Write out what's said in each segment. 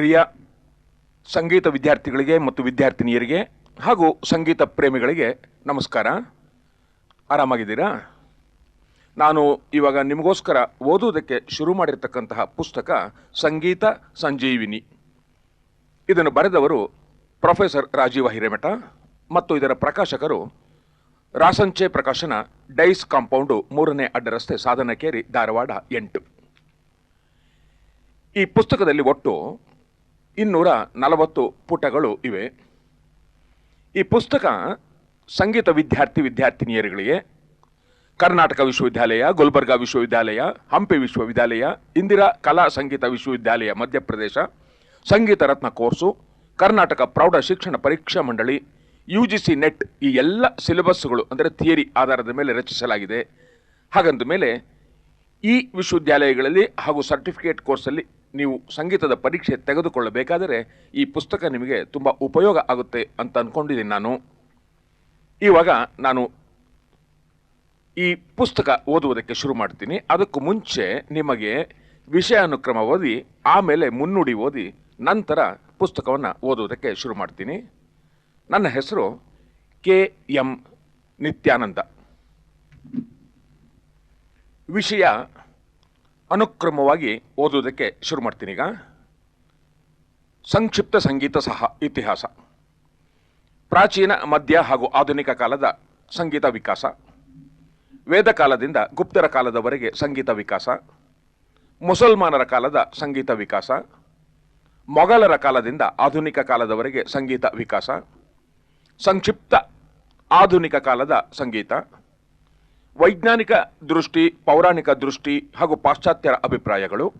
ಪ್ರಿಯ ಸಂಗೀತ ವಿದ್ಯಾರ್ಥಿಗಳಿಗೆ ಮತ್ತು ವಿದ್ಯಾರ್ಥಿನಿಯರಿಗೆ ಹಾಗೂ ಸಂಗೀತ ಪ್ರೇಮಿಗಳಿಗೆ ನಮಸ್ಕಾರ. ಆರಾಮಾಗಿದ್ದೀರಾ? ನಾನು ಇವಾಗ ನಿಮಗೋಸ್ಕರ ಓದುವುದಕ್ಕೆ ಶುರು ಮಾಡಿರ್ತಕ್ಕಂತಹ ಪುಸ್ತಕ ಸಂಗೀತ ಸಂಜೀವಿನಿ. ಇದನ್ನು ಬರೆದವರು ಪ್ರೊಫೆಸರ್ ರಾಜೀವ ಹಿರೇಮಠ ಮತ್ತು ಇದರ ಪ್ರಕಾಶಕರು ರಾಸಂಚೆ ಪ್ರಕಾಶನ ಡೈಸ್ ಕಾಂಪೌಂಡು ಮೂರನೇ ಅಡ್ಡರಸ್ತೆ ಸಾಧನಕೇರಿ ಧಾರವಾಡ ಎಂಟು. ಈ ಪುಸ್ತಕದಲ್ಲಿ ಒಟ್ಟು ಇನ್ನೂರ ನಲವತ್ತು ಪುಟಗಳು ಇವೆ. ಈ ಪುಸ್ತಕ ಸಂಗೀತ ವಿದ್ಯಾರ್ಥಿ ವಿದ್ಯಾರ್ಥಿನಿಯರುಗಳಿಗೆ, ಕರ್ನಾಟಕ ವಿಶ್ವವಿದ್ಯಾಲಯ, ಗುಲ್ಬರ್ಗಾ ವಿಶ್ವವಿದ್ಯಾಲಯ, ಹಂಪಿ ವಿಶ್ವವಿದ್ಯಾಲಯ, ಇಂದಿರಾ ಕಲಾ ಸಂಗೀತ ವಿಶ್ವವಿದ್ಯಾಲಯ, ಮಧ್ಯಪ್ರದೇಶ, ಸಂಗೀತ ರತ್ನ ಕೋರ್ಸು, ಕರ್ನಾಟಕ ಪ್ರೌಢ ಶಿಕ್ಷಣ ಪರೀಕ್ಷಾ ಮಂಡಳಿ ಯು ಜಿ ಸಿ ನೆಟ್ ಈ ಎಲ್ಲ ಸಿಲೆಬಸ್ಗಳು ಅಂದರೆ ಥಿಯರಿ ಆಧಾರದ ಮೇಲೆ ರಚಿಸಲಾಗಿದೆ. ಹಾಗಂದ ಮೇಲೆ ಈ ವಿಶ್ವವಿದ್ಯಾಲಯಗಳಲ್ಲಿ ಹಾಗೂ ಸರ್ಟಿಫಿಕೇಟ್ ಕೋರ್ಸಲ್ಲಿ ನೀವು ಸಂಗೀತದ ಪರೀಕ್ಷೆ ತೆಗೆದುಕೊಳ್ಳಬೇಕಾದರೆ ಈ ಪುಸ್ತಕ ನಿಮಗೆ ತುಂಬ ಉಪಯೋಗ ಆಗುತ್ತೆ ಅಂತ ಅಂದ್ಕೊಂಡಿದ್ದೀನಿ ನಾನು. ಇವಾಗ ನಾನು ಈ ಪುಸ್ತಕ ಓದುವುದಕ್ಕೆ ಶುರು ಮಾಡ್ತೀನಿ. ಅದಕ್ಕೂ ಮುಂಚೆ ನಿಮಗೆ ವಿಷಯ ಅನುಕ್ರಮ ಓದಿ, ಆಮೇಲೆ ಮುನ್ನುಡಿ ಓದಿ, ನಂತರ ಪುಸ್ತಕವನ್ನು ಓದುವುದಕ್ಕೆ ಶುರು ಮಾಡ್ತೀನಿ. ನನ್ನ ಹೆಸರು ಕೆ ಎಂ ನಿತ್ಯಾನಂದ. ವಿಷಯ ಅನುಕ್ರಮವಾಗಿ ಓದುವುದಕ್ಕೆ ಶುರು ಮಾಡ್ತೀನಿ ಈಗ. ಸಂಕ್ಷಿಪ್ತ ಸಂಗೀತ ಸಹ ಇತಿಹಾಸ. ಪ್ರಾಚೀನ, ಮಧ್ಯ ಹಾಗೂ ಆಧುನಿಕ ಕಾಲದ ಸಂಗೀತ ವಿಕಾಸ. ವೇದ ಕಾಲದಿಂದ ಗುಪ್ತರ ಕಾಲದವರೆಗೆ ಸಂಗೀತ ವಿಕಾಸ. ಮುಸಲ್ಮಾನರ ಕಾಲದ ಸಂಗೀತ ವಿಕಾಸ. ಮೊಘಲರ ಕಾಲದಿಂದ ಆಧುನಿಕ ಕಾಲದವರೆಗೆ ಸಂಗೀತ ವಿಕಾಸ. ಸಂಕ್ಷಿಪ್ತ, ಆಧುನಿಕ ಕಾಲದ ಸಂಗೀತ. ವೈಜ್ಞಾನಿಕ ದೃಷ್ಟಿ, ಪೌರಾಣಿಕ ದೃಷ್ಟಿ ಹಾಗೂ ಪಾಶ್ಚಾತ್ಯರ ಅಭಿಪ್ರಾಯಗಳು.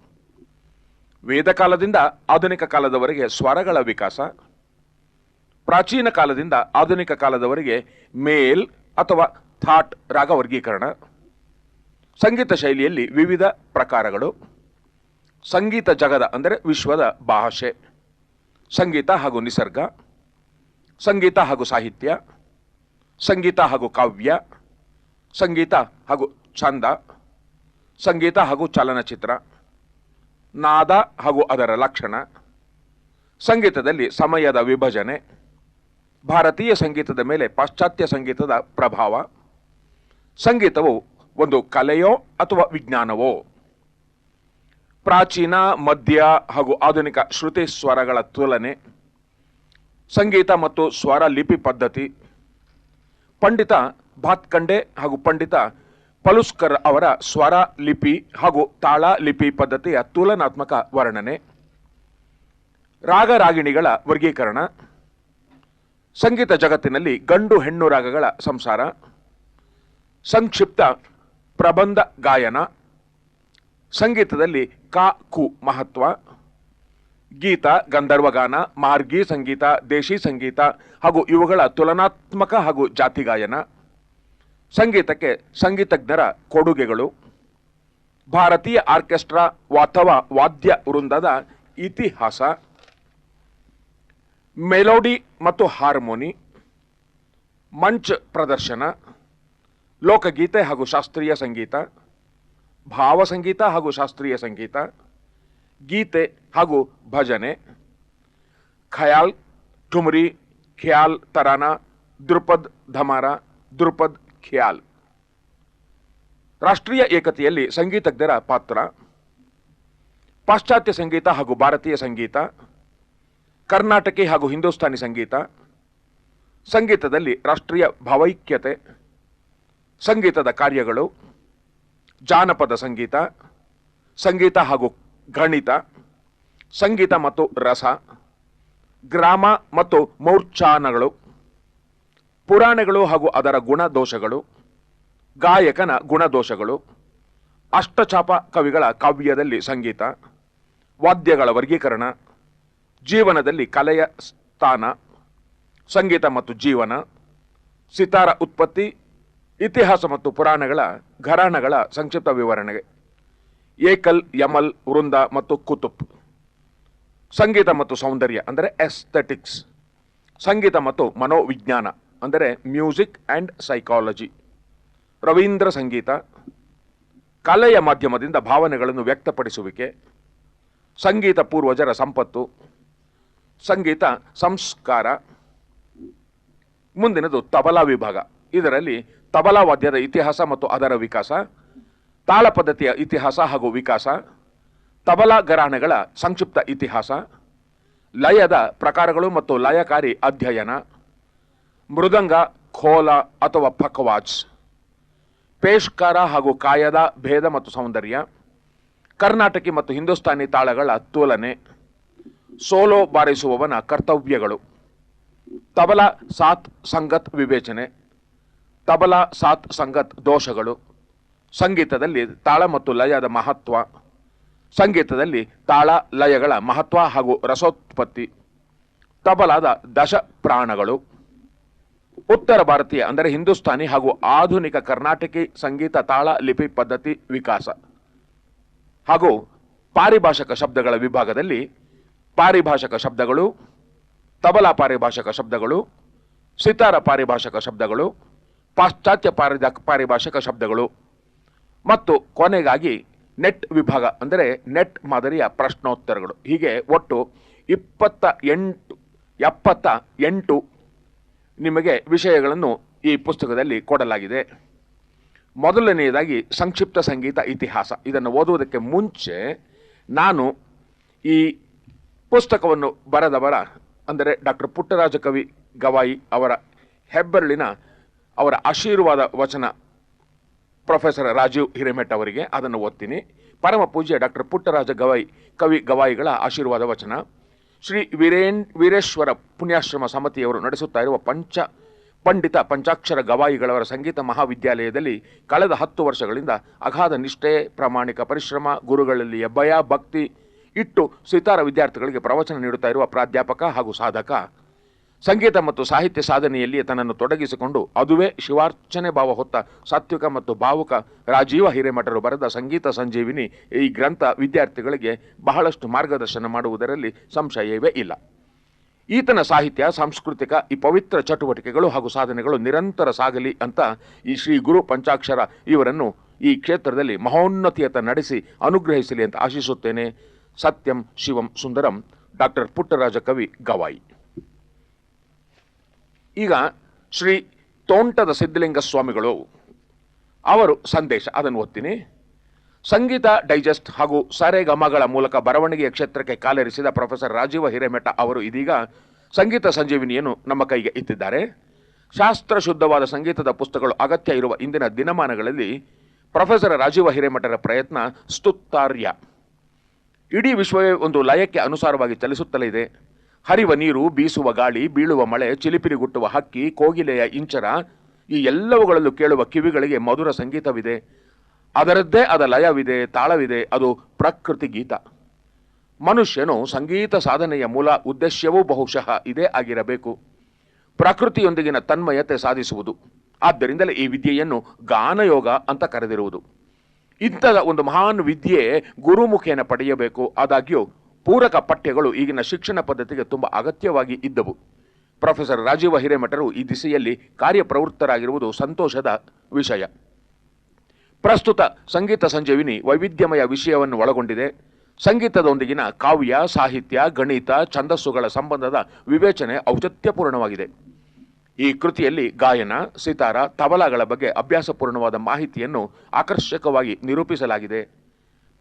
ವೇದಕಾಲದಿಂದ ಆಧುನಿಕ ಕಾಲದವರೆಗೆ ಸ್ವರಗಳ ವಿಕಾಸ. ಪ್ರಾಚೀನ ಕಾಲದಿಂದ ಆಧುನಿಕ ಕಾಲದವರೆಗೆ ಮೇಲ್ ಅಥವಾ ಥಾಟ್ ರಾಗ ವರ್ಗೀಕರಣ ಸಂಗೀತ ಶೈಲಿಯಲ್ಲಿ ವಿವಿಧ ಪ್ರಕಾರಗಳು. ಸಂಗೀತ ಜಗದ ಅಂದರೆ ವಿಶ್ವದ ಭಾಷೆ. ಸಂಗೀತ ಹಾಗೂ ನಿಸರ್ಗ. ಸಂಗೀತ ಹಾಗೂ ಸಾಹಿತ್ಯ. ಸಂಗೀತ ಹಾಗೂ ಕಾವ್ಯ. ಸಂಗೀತ ಹಾಗೂ ಛಂದ, ಸಂಗೀತ ಹಾಗೂ ಚಲನಚಿತ್ರ, ನಾದ ಹಾಗೂ ಅದರ ಲಕ್ಷಣ, ಸಂಗೀತದಲ್ಲಿ ಸಮಯದ ವಿಭಜನೆ, ಭಾರತೀಯ ಸಂಗೀತದ ಮೇಲೆ ಪಾಶ್ಚಾತ್ಯ ಸಂಗೀತದ ಪ್ರಭಾವ, ಸಂಗೀತವು ಒಂದು ಕಲೆಯೋ ಅಥವಾ ವಿಜ್ಞಾನವೋ? ಪ್ರಾಚೀನ, ಮಧ್ಯ ಹಾಗೂ ಆಧುನಿಕ ಶ್ರುತಿ ಸ್ವರಗಳ ತುಲನೆ, ಸಂಗೀತ ಮತ್ತು ಸ್ವರ ಲಿಪಿ ಪದ್ಧತಿ, ಪಂಡಿತ ಭಾತ್ಕಂಡೆ ಹಾಗೂ ಪಂಡಿತ ಪಲುಸ್ಕರ್ ಅವರ ಸ್ವರ ಲಿಪಿ ಹಾಗೂ ತಾಳ ಲಿಪಿ ಪದ್ಧತಿಯ ತುಲನಾತ್ಮಕ ವರ್ಣನೆ. ರಾಗ ರಾಗಿಣಿಗಳ ವರ್ಗೀಕರಣ. ಸಂಗೀತ ಜಗತ್ತಿನಲ್ಲಿ ಗಂಡು ಹೆಣ್ಣು ರಾಗಗಳ ಸಂಸಾರ. ಸಂಕ್ಷಿಪ್ತ ಪ್ರಬಂಧ ಗಾಯನ. ಸಂಗೀತದಲ್ಲಿ ಕಾ ಕು ಮಹತ್ವ. ಗೀತ, ಗಂಧರ್ವಗಾನ, ಮಾರ್ಗಿ ಸಂಗೀತ, ದೇಶಿ ಸಂಗೀತ ಹಾಗೂ ಇವುಗಳ ತುಲನಾತ್ಮಕ ಹಾಗೂ ಜಾತಿ ಗಾಯನ. ಸಂಗೀತಕ್ಕೆ ಸಂಗೀತಜ್ಞರ ಕೊಡುಗೆಗಳು. ಭಾರತೀಯ ಆರ್ಕೆಸ್ಟ್ರಾ ಅಥವಾ ವಾದ್ಯ ವೃಂದದ ಇತಿಹಾಸ. ಮೆಲೋಡಿ ಮತ್ತು ಹಾರ್ಮೋನಿ. ಮಂಚ್ ಪ್ರದರ್ಶನ. ಲೋಕಗೀತೆ ಹಾಗೂ ಶಾಸ್ತ್ರೀಯ ಸಂಗೀತ. ಭಾವಸಂಗೀತ ಹಾಗೂ ಶಾಸ್ತ್ರೀಯ ಸಂಗೀತ. ಗೀತೆ ಹಾಗೂ ಭಜನೆ. ಖಯಾಲ್, ಠುಮರಿ, ಖ್ಯಾಲ್, ತರಾನ ದ್ರುಪದ್ ಧಮಾರ ದ್ರುಪದ್ ಖ್ಯಾಲ್. ರಾಷ್ಟ್ರೀಯ ಏಕತೆಯಲ್ಲಿ ಸಂಗೀತಜ್ಞರ ಪಾತ್ರ. ಪಾಶ್ಚಾತ್ಯ ಸಂಗೀತ ಹಾಗೂ ಭಾರತೀಯ ಸಂಗೀತ. ಕರ್ನಾಟಕಿ ಹಾಗೂ ಹಿಂದೂಸ್ತಾನಿ ಸಂಗೀತ. ಸಂಗೀತದಲ್ಲಿ ರಾಷ್ಟ್ರೀಯ ಭಾವೈಕ್ಯತೆ. ಸಂಗೀತದ ಕಾರ್ಯಗಳು. ಜಾನಪದ ಸಂಗೀತ. ಸಂಗೀತ ಹಾಗೂ ಗಣಿತ. ಸಂಗೀತ ಮತ್ತು ರಸ. ಗ್ರಾಮ ಮತ್ತು ಮೌರ್ಚಾನಗಳು ಪುರಾಣಗಳು ಹಾಗೂ ಅದರ ಗುಣದೋಷಗಳು, ಗಾಯಕನ ಗುಣದೋಷಗಳು, ಅಷ್ಟಚಾಪ ಕವಿಗಳ ಕಾವ್ಯದಲ್ಲಿ ಸಂಗೀತ, ವಾದ್ಯಗಳ ವರ್ಗೀಕರಣ, ಜೀವನದಲ್ಲಿ ಕಲೆಯ ಸ್ಥಾನ, ಸಂಗೀತ ಮತ್ತು ಜೀವನ, ಸಿತಾರ ಉತ್ಪತ್ತಿ, ಇತಿಹಾಸ ಮತ್ತು ಪುರಾಣಗಳ ಘರಾಣಗಳ ಸಂಕ್ಷಿಪ್ತ ವಿವರಣೆ ಏಕಲ್, ಯಮಲ್, ವೃಂದ ಮತ್ತು ಕುತುಬ್. ಸಂಗೀತ ಮತ್ತು ಸೌಂದರ್ಯ, ಅಂದರೆ ಎಸ್ಥೆಟಿಕ್ಸ್ ಸಂಗೀತ ಮತ್ತು ಮನೋವಿಜ್ಞಾನ. ಅಂದರೆ music and psychology. Ravindra Sangeet, ಕಲೆಯ ಮಾಧ್ಯಮದಿಂದ ಭಾವನೆಗಳನ್ನು ವ್ಯಕ್ತಪಡಿಸುವಿಕೆ, ಸಂಗೀತ ಪೂರ್ವಜರ ಸಂಪತ್ತು, ಸಂಗೀತ ಸಂಸ್ಕಾರ, ಮುಂದಿನದು ತಬಲಾ ವಿಭಾಗ. ಇದರಲ್ಲಿ ತಬಲಾ ವಾದ್ಯದ ಇತಿಹಾಸ ಮತ್ತು ಅದರ ವಿಕಾಸ, ತಾಳ ಪದ್ಧತಿಯ ಇತಿಹಾಸ ಹಾಗೂ ವಿಕಾಸ, ತಬಲಾ ಗ್ರಹಣಗಳ ಸಂಕ್ಷಿಪ್ತ ಇತಿಹಾಸ, ಲಯದ ಪ್ರಕಾರಗಳು ಮತ್ತು ಲಯಕಾರಿ ಅಧ್ಯಯನ ಮೃದಂಗ ಖೋಲ ಅಥವಾ ಪಕವಾಜ್ ಪೇಷ್ಕಾರ ಹಾಗೂ ಕಾಯದ ಭೇದ ಮತ್ತು ಸೌಂದರ್ಯ. ಕರ್ನಾಟಕಿ ಮತ್ತು ಹಿಂದೂಸ್ತಾನಿ ತಾಳಗಳ ತುಲನೆ ಸೋಲೋ ಬಾರಿಸುವವನ ಕರ್ತವ್ಯಗಳು. ತಬಲ ಸಾತ್ ಸಂಗತ್ ವಿವೇಚನೆ. ತಬಲಾ ಸಾತ್ ಸಂಗತ್ ದೋಷಗಳು. ಸಂಗೀತದಲ್ಲಿ ತಾಳ ಮತ್ತು ಲಯದ ಮಹತ್ವ. ಸಂಗೀತದಲ್ಲಿ ತಾಳ, ಲಯಗಳ ಮಹತ್ವ ಹಾಗೂ ರಸೋತ್ಪತ್ತಿ. ತಬಲಾದ ದಶ ಪ್ರಾಣಗಳು. ಉತ್ತರ ಭಾರತೀಯ ಅಂದರೆ ಹಿಂದೂಸ್ತಾನಿ ಹಾಗೂ ಆಧುನಿಕ ಕರ್ನಾಟಕಿ ಸಂಗೀತ ತಾಳ ಲಿಪಿ ಪದ್ಧತಿ ವಿಕಾಸ. ಹಾಗೂ ಪಾರಿಭಾಷಕ ಶಬ್ದಗಳ ವಿಭಾಗದಲ್ಲಿ ಪಾರಿಭಾಷಕ ಶಬ್ದಗಳು, ತಬಲಾ ಪಾರಿಭಾಷಕ ಶಬ್ದಗಳು, ಸಿತಾರ ಪಾರಿಭಾಷಕ ಶಬ್ದಗಳು, ಪಾಶ್ಚಾತ್ಯ ಪಾರಿದ ಪಾರಿಭಾಷಕ ಶಬ್ದಗಳು. ಮತ್ತು ಕೊನೆಗಾಗಿ ನೆಟ್ ವಿಭಾಗ ಅಂದರೆ ನೆಟ್ ಮಾದರಿಯ ಪ್ರಶ್ನೋತ್ತರಗಳು. ಹೀಗೆ ಒಟ್ಟು ಇಪ್ಪತ್ತ ಎಂಟು, ಎಪ್ಪತ್ತ ಎಂಟು ನಿಮಗೆ ವಿಷಯಗಳನ್ನು ಈ ಪುಸ್ತಕದಲ್ಲಿ ಕೊಡಲಾಗಿದೆ. ಮೊದಲನೆಯದಾಗಿ ಸಂಕ್ಷಿಪ್ತ ಸಂಗೀತ ಇತಿಹಾಸ. ಇದನ್ನು ಓದುವುದಕ್ಕೆ ಮುಂಚೆ ನಾನು ಈ ಪುಸ್ತಕವನ್ನು ಬರೆದವರ, ಅಂದರೆ ಡಾಕ್ಟರ್ ಪುಟ್ಟರಾಜ ಕವಿ ಗವಾಯಿ ಅವರ ಹೆಬ್ಬೆರಳಿನ ಅವರ ಆಶೀರ್ವಾದ ವಚನ ಪ್ರೊಫೆಸರ್ ರಾಜೀವ್ ಹಿರೇಮೆಟ್ ಅವರಿಗೆ, ಅದನ್ನು ಓದ್ತೀನಿ. ಪರಮ ಪೂಜ್ಯ ಡಾಕ್ಟರ್ ಪುಟ್ಟರಾಜ ಗವಾಯಿ, ಕವಿ ಗವಾಯಿಗಳ ಆಶೀರ್ವಾದ ವಚನ. ಶ್ರೀ ವೀರೇನ್, ವೀರೇಶ್ವರ ಪುಣ್ಯಾಶ್ರಮ ಸಮಿತಿಯವರು ನಡೆಸುತ್ತಾ ಇರುವ ಪಂಚ, ಪಂಡಿತ ಪಂಚಾಕ್ಷರ ಗವಾಯಿಗಳವರ ಸಂಗೀತ ಮಹಾವಿದ್ಯಾಲಯದಲ್ಲಿ ಕಳೆದ ಹತ್ತು ವರ್ಷಗಳಿಂದ ಅಗಾಧ ನಿಷ್ಠೆ, ಪ್ರಾಮಾಣಿಕ ಪರಿಶ್ರಮ, ಗುರುಗಳಲ್ಲಿ ಭಯ ಭಕ್ತಿ ಇಟ್ಟು ಸಿತಾರ ವಿದ್ಯಾರ್ಥಿಗಳಿಗೆ ಪ್ರವಚನ ನೀಡುತ್ತಾ ಇರುವ ಪ್ರಾಧ್ಯಾಪಕ ಹಾಗೂ ಸಾಧಕ ಸಂಗೀತ ಮತ್ತು ಸಾಹಿತ್ಯ ಸಾಧನೆಯಲ್ಲಿ ತನ್ನನ್ನು ತೊಡಗಿಸಿಕೊಂಡು ಅದುವೇ ಶಿವಾರ್ಚನೆ ಭಾವ ಹೊತ್ತ ಸಾತ್ವಿಕ ಮತ್ತು ಭಾವುಕ ರಾಜೀವ ಹಿರೇಮಠರು ಬರೆದ ಸಂಗೀತ ಸಂಜೀವಿನಿ ಈ ಗ್ರಂಥ ವಿದ್ಯಾರ್ಥಿಗಳಿಗೆ ಬಹಳಷ್ಟು ಮಾರ್ಗದರ್ಶನ ಮಾಡುವುದರಲ್ಲಿ ಸಂಶಯವೇ ಇಲ್ಲ. ಈತನ ಸಾಹಿತ್ಯ, ಸಾಂಸ್ಕೃತಿಕ ಈ ಪವಿತ್ರ ಚಟುವಟಿಕೆಗಳು ಹಾಗೂ ಸಾಧನೆಗಳು ನಿರಂತರ ಸಾಗಲಿ ಅಂತ ಈ ಶ್ರೀ ಗುರು ಪಂಚಾಕ್ಷರ ಇವರನ್ನು ಈ ಕ್ಷೇತ್ರದಲ್ಲಿ ಮಹೋನ್ನತಿಯತ ನಡೆಸಿ ಅನುಗ್ರಹಿಸಲಿ ಅಂತ ಆಶಿಸುತ್ತೇನೆ. ಸತ್ಯಂ ಶಿವಂ ಸುಂದರಂ. ಡಾಕ್ಟರ್ ಪುಟ್ಟರಾಜ ಕವಿ ಗವಾಯಿ. ಈಗ ಶ್ರೀ ತೋಂಟದ ಸಿದ್ಧಲಿಂಗ ಸ್ವಾಮಿಗಳು ಅವರು ಸಂದೇಶ, ಅದನ್ನು ಓದ್ತೀನಿ. ಸಂಗೀತ ಡೈಜೆಸ್ಟ್ ಹಾಗೂ ಸರೆಗಮಗಳ ಮೂಲಕ ಬರವಣಿಗೆಯ ಕ್ಷೇತ್ರಕ್ಕೆ ಕಾಲೇರಿಸಿದ ಪ್ರೊಫೆಸರ್ ರಾಜೀವ ಹಿರೇಮಠ ಅವರು ಇದೀಗ ಸಂಗೀತ ಸಂಜೀವಿನಿಯನ್ನು ನಮ್ಮ ಕೈಗೆ ಇತ್ತಿದ್ದಾರೆ. ಶಾಸ್ತ್ರ ಶುದ್ಧವಾದ ಸಂಗೀತದ ಪುಸ್ತಕಗಳು ಅಗತ್ಯ ಇರುವ ಇಂದಿನ ದಿನಮಾನಗಳಲ್ಲಿ ಪ್ರೊಫೆಸರ್ ರಾಜೀವ ಹಿರೇಮಠರ ಪ್ರಯತ್ನ ಸ್ತುತ್ತಾರ್ಯ ಇಡೀ ವಿಶ್ವವೇ ಒಂದು ಲಯಕ್ಕೆ ಅನುಸಾರವಾಗಿ ಚಲಿಸುತ್ತಲೇ ಇದೆ. ಹರಿವ ನೀರು ಬೀಸುವ ಗಾಳಿ, ಬೀಳುವ ಮಳೆ ಚಿಲಿಪಿರಿಗುಟ್ಟುವ ಹಕ್ಕಿ, ಕೋಗಿಲೆಯ ಇಂಚರ ಈ ಎಲ್ಲವುಗಳಲ್ಲೂ ಕೇಳುವ ಕಿವಿಗಳಿಗೆ ಮಧುರ ಸಂಗೀತವಿದೆ. ಅದರದ್ದೇ ಆದ ಲಯವಿದೆ, ತಾಳವಿದೆ, ಅದು ಪ್ರಕೃತಿ ಗೀತ. ಮನುಷ್ಯನು ಸಂಗೀತ ಸಾಧನೆಯ ಮೂಲ ಉದ್ದೇಶವೂ ಬಹುಶಃ ಇದೇ ಆಗಿರಬೇಕು. ಪ್ರಕೃತಿಯೊಂದಿಗಿನ ತನ್ಮಯತೆ ಸಾಧಿಸುವುದು, ಆದ್ದರಿಂದಲೇ ಈ ವಿದ್ಯೆಯನ್ನು ಗಾನಯೋಗ ಅಂತ ಕರೆದಿರುವುದು. ಇಂತಹ ಒಂದು ಮಹಾನ್ ವಿದ್ಯೆ ಗುರುಮುಖೇನ ಪಡೆಯಬೇಕು, ಆದಾಗ್ಯೂ ಪೂರಕ ಪಠ್ಯಗಳು ಈಗಿನ ಶಿಕ್ಷಣ ಪದ್ಧತಿಗೆ ತುಂಬ ಅಗತ್ಯವಾಗಿ ಇದ್ದವು. ಪ್ರೊಫೆಸರ್ ರಾಜೀವ ಹಿರೇಮಠರು ಈ ದಿಸೆಯಲ್ಲಿ ಕಾರ್ಯಪ್ರವೃತ್ತರಾಗಿರುವುದು ಸಂತೋಷದ ವಿಷಯ. ಪ್ರಸ್ತುತ ಸಂಗೀತ ಸಂಜೀವಿನಿ ವೈವಿಧ್ಯಮಯ ವಿಷಯವನ್ನು ಒಳಗೊಂಡಿದೆ. ಸಂಗೀತದೊಂದಿಗಿನ ಕಾವ್ಯ, ಸಾಹಿತ್ಯ, ಗಣಿತ, ಛಂದಸ್ಸುಗಳ ಸಂಬಂಧದ ವಿವೇಚನೆ ಔಚಿತ್ಯಪೂರ್ಣವಾಗಿದೆ. ಈ ಕೃತಿಯಲ್ಲಿ ಗಾಯನ, ಸಿತಾರ, ತಬಲಾಗಳ ಬಗ್ಗೆ ಅಭ್ಯಾಸಪೂರ್ಣವಾದ ಮಾಹಿತಿಯನ್ನು ಆಕರ್ಷಕವಾಗಿ ನಿರೂಪಿಸಲಾಗಿದೆ.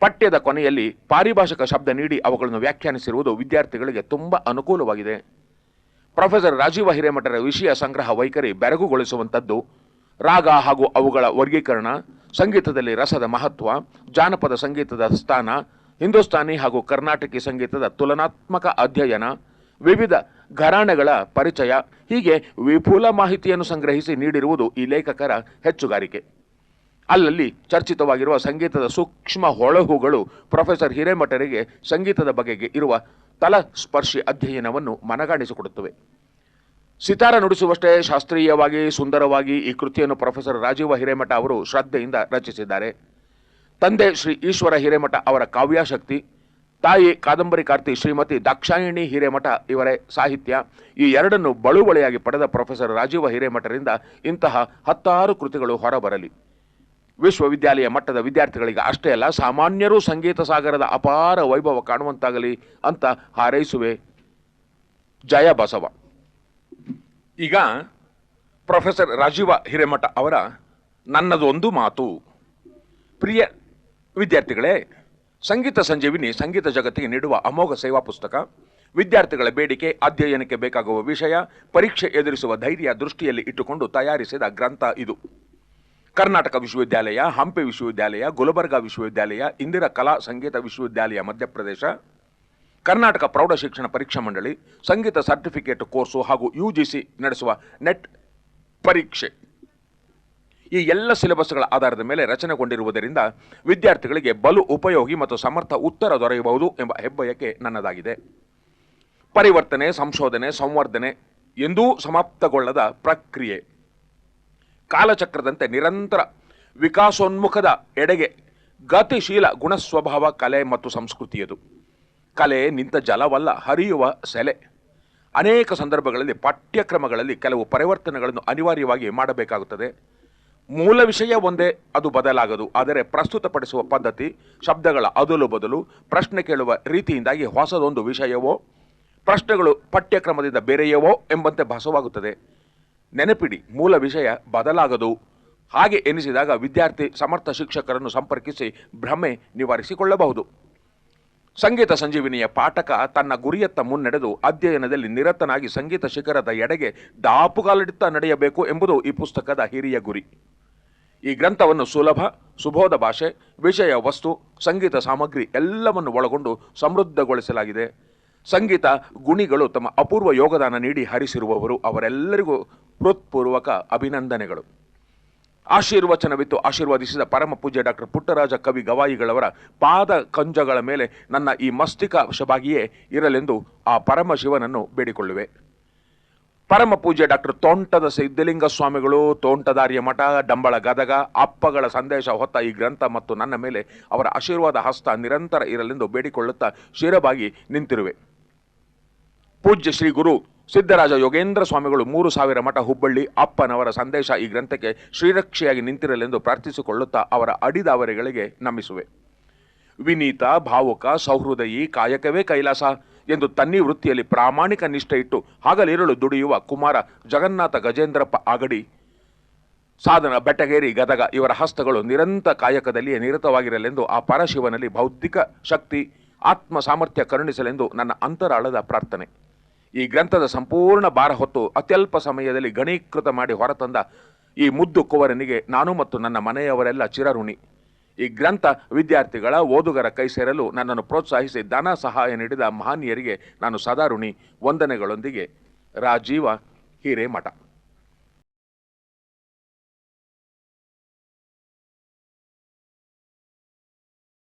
ಪಠ್ಯದ ಕೊನೆಯಲ್ಲಿ ಪಾರಿಭಾಷಿಕ ಶಬ್ದ ನೀಡಿ ಅವುಗಳನ್ನು ವ್ಯಾಖ್ಯಾನಿಸಿರುವುದು ವಿದ್ಯಾರ್ಥಿಗಳಿಗೆ ತುಂಬ ಅನುಕೂಲವಾಗಿದೆ. ಪ್ರೊಫೆಸರ್ ರಾಜೀವ ಹಿರೇಮಠರ ವಿಷಯ ಸಂಗ್ರಹ ವೈಖರಿ ಬೆರಗುಗೊಳಿಸುವಂಥದ್ದು, ರಾಗ ಹಾಗೂ ಅವುಗಳ ವರ್ಗೀಕರಣ, ಸಂಗೀತದಲ್ಲಿ ರಸದ ಮಹತ್ವ, ಜಾನಪದ ಸಂಗೀತದ ಸ್ಥಾನ, ಹಿಂದೂಸ್ತಾನಿ ಹಾಗೂ ಕರ್ನಾಟಕಿ ಸಂಗೀತದ ತುಲನಾತ್ಮಕ ಅಧ್ಯಯನ, ವಿವಿಧ ಘರಾಣೆಗಳ ಪರಿಚಯ, ಹೀಗೆ ವಿಪುಲ ಮಾಹಿತಿಯನ್ನು ಸಂಗ್ರಹಿಸಿ ನೀಡಿರುವುದು ಈ ಲೇಖಕರ ಹೆಚ್ಚುಗಾರಿಕೆ. ಅಲ್ಲಲ್ಲಿ ಚರ್ಚಿತವಾಗಿರುವ ಸಂಗೀತದ ಸೂಕ್ಷ್ಮ ಹೊಳಹುಗಳು ಪ್ರೊಫೆಸರ್ ಹಿರೇಮಠರಿಗೆ ಸಂಗೀತದ ಬಗೆಗೆ ಇರುವ ತಲಸ್ಪರ್ಶಿ ಅಧ್ಯಯನವನ್ನು ಮನಗಾಣಿಸಿಕೊಡುತ್ತವೆ. ಸಿತಾರ ನುಡಿಸುವಷ್ಟೇ ಶಾಸ್ತ್ರೀಯವಾಗಿ, ಸುಂದರವಾಗಿ ಈ ಕೃತಿಯನ್ನು ಪ್ರೊಫೆಸರ್ ರಾಜೀವ ಹಿರೇಮಠ ಅವರು ಶ್ರದ್ಧೆಯಿಂದ ರಚಿಸಿದ್ದಾರೆ. ತಂದೆ ಶ್ರೀ ಈಶ್ವರ ಹಿರೇಮಠ ಅವರ ಕಾವ್ಯಾಶಕ್ತಿ, ತಾಯಿ ಕಾದಂಬರಿಕಾರ್ತಿ ಶ್ರೀಮತಿ ದಾಕ್ಷಾಯಿಣಿ ಹಿರೇಮಠ ಇವರೇ ಸಾಹಿತ್ಯ, ಈ ಎರಡನ್ನು ಬಳುವಳಿಯಾಗಿ ಪಡೆದ ಪ್ರೊಫೆಸರ್ ರಾಜೀವ ಹಿರೇಮಠರಿಂದ ಇಂತಹ ಹತ್ತಾರು ಕೃತಿಗಳು ಹೊರಬರಲಿ. ವಿಶ್ವವಿದ್ಯಾಲಯ ಮಟ್ಟದ ವಿದ್ಯಾರ್ಥಿಗಳಿಗೆ ಅಷ್ಟೇ ಅಲ್ಲ, ಸಾಮಾನ್ಯರೂ ಸಂಗೀತ ಸಾಗರದ ಅಪಾರ ವೈಭವ ಕಾಣುವಂತಾಗಲಿ ಅಂತ ಹಾರೈಸುವೆ ಜಯ ಬಸವ. ಈಗ ಪ್ರೊಫೆಸರ್ ರಾಜೀವ ಹಿರೇಮಠ ಅವರ ನನ್ನದೊಂದು ಮಾತು. ಪ್ರಿಯ ವಿದ್ಯಾರ್ಥಿಗಳೇ, ಸಂಗೀತ ಸಂಜೀವಿನಿ ಸಂಗೀತ ಜಗತ್ತಿಗೆ ನೀಡುವ ಅಮೋಘ ಸೇವಾ ಪುಸ್ತಕ, ವಿದ್ಯಾರ್ಥಿಗಳ ಬೇಡಿಕೆ, ಅಧ್ಯಯನಕ್ಕೆ ಬೇಕಾಗುವ ವಿಷಯ, ಪರೀಕ್ಷೆ ಎದುರಿಸುವ ಧೈರ್ಯ ದೃಷ್ಟಿಯಲ್ಲಿ ಇಟ್ಟುಕೊಂಡು ತಯಾರಿಸಿದ ಗ್ರಂಥ ಇದು. ಕರ್ನಾಟಕ ವಿಶ್ವವಿದ್ಯಾಲಯ, ಹಂಪಿ ವಿಶ್ವವಿದ್ಯಾಲಯ, ಗುಲ್ಬರ್ಗಾ ವಿಶ್ವವಿದ್ಯಾಲಯ, ಇಂದಿರಾ ಕಲಾ ಸಂಗೀತ ವಿಶ್ವವಿದ್ಯಾಲಯ, ಮಧ್ಯಪ್ರದೇಶ, ಕರ್ನಾಟಕ ಪ್ರೌಢ ಶಿಕ್ಷಣ ಪರೀಕ್ಷಾ ಮಂಡಳಿ, ಸಂಗೀತ ಸರ್ಟಿಫಿಕೇಟ್ ಕೋರ್ಸು ಹಾಗೂ ಯು ಜಿ ಸಿ ನಡೆಸುವ ನೆಟ್ ಪರೀಕ್ಷೆ. ಈ ಎಲ್ಲ ಸಿಲೆಬಸ್ಗಳ ಆಧಾರದ ಮೇಲೆ ರಚನೆಗೊಂಡಿರುವುದರಿಂದ ವಿದ್ಯಾರ್ಥಿಗಳಿಗೆ ಬಲು ಉಪಯೋಗಿ ಮತ್ತು ಸಮರ್ಥ ಉತ್ತರ ದೊರೆಯಬಹುದು ಎಂಬ ಹೆಬ್ಬಯಕೆ ನನ್ನದಾಗಿದೆ. ಪರಿವರ್ತನೆ, ಸಂಶೋಧನೆ, ಸಂವರ್ಧನೆ ಎಂದೂ ಸಮಾಪ್ತಗೊಳ್ಳದ ಪ್ರಕ್ರಿಯೆ. ಕಾಲಚಕ್ರದಂತೆ ನಿರಂತರ ವಿಕಾಸೋನ್ಮುಖದ ಎಡೆಗೆ ಗತಿಶೀಲ ಗುಣಸ್ವಭಾವ ಕಲೆ ಮತ್ತು ಸಂಸ್ಕೃತಿಯದು. ಕಲೆ ನಿಂತ ಜಲವಲ್ಲ, ಹರಿಯುವ ಸೆಲೆ. ಅನೇಕ ಸಂದರ್ಭಗಳಲ್ಲಿ ಪಠ್ಯಕ್ರಮಗಳಲ್ಲಿ ಕೆಲವು ಪರಿವರ್ತನೆಗಳನ್ನು ಅನಿವಾರ್ಯವಾಗಿ ಮಾಡಬೇಕಾಗುತ್ತದೆ. ಮೂಲ ವಿಷಯ ಒಂದೇ, ಅದು ಬದಲಾಗದು. ಆದರೆ ಪ್ರಸ್ತುತಪಡಿಸುವ ಪದ್ಧತಿ, ಶಬ್ದಗಳ ಅದಲು ಬದಲು, ಪ್ರಶ್ನೆ ಕೇಳುವ ರೀತಿಯಿಂದಾಗಿ ಹೊಸದೊಂದು ವಿಷಯವೋ, ಪ್ರಶ್ನೆಗಳು ಪಠ್ಯಕ್ರಮದಿಂದ ಬೇರೆಯವೋ ಎಂಬಂತೆ ಭಾಸವಾಗುತ್ತದೆ. ನೆನಪಿಡಿ, ಮೂಲ ವಿಷಯ ಬದಲಾಗದು. ಹಾಗೆ ಎನಿಸಿದಾಗ ವಿದ್ಯಾರ್ಥಿ ಸಮರ್ಥ ಶಿಕ್ಷಕರನ್ನು ಸಂಪರ್ಕಿಸಿ ಭ್ರಮೆ ನಿವಾರಿಸಿಕೊಳ್ಳಬಹುದು. ಸಂಗೀತ ಸಂಜೀವಿನಿಯ ಪಾಠಕ ತನ್ನ ಗುರಿಯತ್ತ ಮುನ್ನಡೆದು ಅಧ್ಯಯನದಲ್ಲಿ ನಿರತನಾಗಿ ಸಂಗೀತ ಶಿಖರದ ಎಡೆಗೆ ದಾಪುಗಾಲಿಡುತ್ತಾ ನಡೆಯಬೇಕು ಎಂಬುದು ಈ ಪುಸ್ತಕದ ಹಿರಿಯ ಗುರಿ. ಈ ಗ್ರಂಥವನ್ನು ಸುಲಭ, ಸುಬೋಧ ಭಾಷೆ, ವಿಷಯ ವಸ್ತು, ಸಂಗೀತ ಸಾಮಗ್ರಿ ಎಲ್ಲವನ್ನು ಒಳಗೊಂಡು ಸಮೃದ್ಧಗೊಳಿಸಲಾಗಿದೆ. ಸಂಗೀತ ಗುಣಿಗಳು ತಮ್ಮ ಅಪೂರ್ವ ಯೋಗದಾನ ನೀಡಿ ಹರಿಸಿರುವವರು ಅವರೆಲ್ಲರಿಗೂ ಹೃತ್ಪೂರ್ವಕ ಅಭಿನಂದನೆಗಳು. ಆಶೀರ್ವಚನವಿತ್ತು ಆಶೀರ್ವದಿಸಿದ ಪರಮ ಪೂಜ್ಯ ಡಾಕ್ಟರ್ ಪುಟ್ಟರಾಜ ಕವಿ ಗವಾಯಿಗಳವರ ಪಾದ ಕಂಜಗಳ ಮೇಲೆ ನನ್ನ ಈ ಮಸ್ತಿಕ ಶಬಾಗಿಯೇ ಇರಲೆಂದು ಆ ಪರಮ ಶಿವನನ್ನು ಬೇಡಿಕೊಳ್ಳುವೆ. ಪರಮ ಪೂಜ್ಯ ಡಾಕ್ಟರ್ ತೋಂಟದ ಸಿದ್ಧಲಿಂಗ ಸ್ವಾಮಿಗಳು, ತೋಂಟದಾರ್ಯ ಮಠ, ಡಂಬಳ ಗದಗ, ಅಪ್ಪಗಳ ಸಂದೇಶ ಹೊತ್ತ ಈ ಗ್ರಂಥ ಮತ್ತು ನನ್ನ ಮೇಲೆ ಅವರ ಆಶೀರ್ವಾದ ಹಸ್ತ ನಿರಂತರ ಇರಲೆಂದು ಬೇಡಿಕೊಳ್ಳುತ್ತಾ ಶಿರಬಾಗಿ ನಿಂತಿರುವೆ. ಪೂಜ್ಯ ಶ್ರೀ ಗುರು ಸಿದ್ದರಾಜ ಯೋಗೇಂದ್ರ ಸ್ವಾಮಿಗಳು ಮೂರು ಸಾವಿರ ಮಠ ಹುಬ್ಬಳ್ಳಿ ಅಪ್ಪನವರ ಸಂದೇಶ ಈ ಗ್ರಂಥಕ್ಕೆ ಶ್ರೀರಕ್ಷೆಯಾಗಿ ನಿಂತಿರಲೆಂದು ಪ್ರಾರ್ಥಿಸಿಕೊಳ್ಳುತ್ತಾ ಅವರ ಅಡಿದಾವರೆಗಳಿಗೆ ನಮಿಸುವೆ. ವಿನೀತ, ಭಾವುಕ, ಸೌಹೃದಯಿ, ಕಾಯಕವೇ ಕೈಲಾಸ ಎಂದು ತನ್ನಿ ವೃತ್ತಿಯಲ್ಲಿ ಪ್ರಾಮಾಣಿಕ ನಿಷ್ಠೆ ಇಟ್ಟು ಹಗಲಿರುಳು ದುಡಿಯುವ ಕುಮಾರ ಜಗನ್ನಾಥ ಗಜೇಂದ್ರಪ್ಪ ಆಗಡಿ, ಸಾಧನ ಬೆಟಗೇರಿ ಗದಗ ಇವರ ಹಸ್ತಗಳು ನಿರಂತ ಕಾಯಕದಲ್ಲಿಯೇ ನಿರತವಾಗಿರಲೆಂದು ಆ ಪರಶಿವನಲ್ಲಿ ಬೌದ್ಧಿಕ ಶಕ್ತಿ, ಆತ್ಮ ಸಾಮರ್ಥ್ಯ ಕರುಣಿಸಲೆಂದು ನನ್ನ ಅಂತರಾಳದ ಪ್ರಾರ್ಥನೆ. ಈ ಗ್ರಂಥದ ಸಂಪೂರ್ಣ ಭಾರ ಹೊತ್ತು ಅತ್ಯಲ್ಪ ಸಮಯದಲ್ಲಿ ಗಣೀಕೃತ ಮಾಡಿ ಹೊರತಂದ ಈ ಮುದ್ದು ಕುವರನಿಗೆ ನಾನು ಮತ್ತು ನನ್ನ ಮನೆಯವರೆಲ್ಲ ಚಿರಋಣಿ. ಈ ಗ್ರಂಥ ವಿದ್ಯಾರ್ಥಿಗಳ ಓದುಗರ ಕೈ ಸೇರಲು ನನ್ನನ್ನು ಪ್ರೋತ್ಸಾಹಿಸಿ ಧನ ಸಹಾಯ ನೀಡಿದ ಮಹನೀಯರಿಗೆ ನಾನು ಸದಾ ಋಣಿ. ವಂದನೆಗಳೊಂದಿಗೆ ರಾಜೀವ ಹಿರೇಮಠ.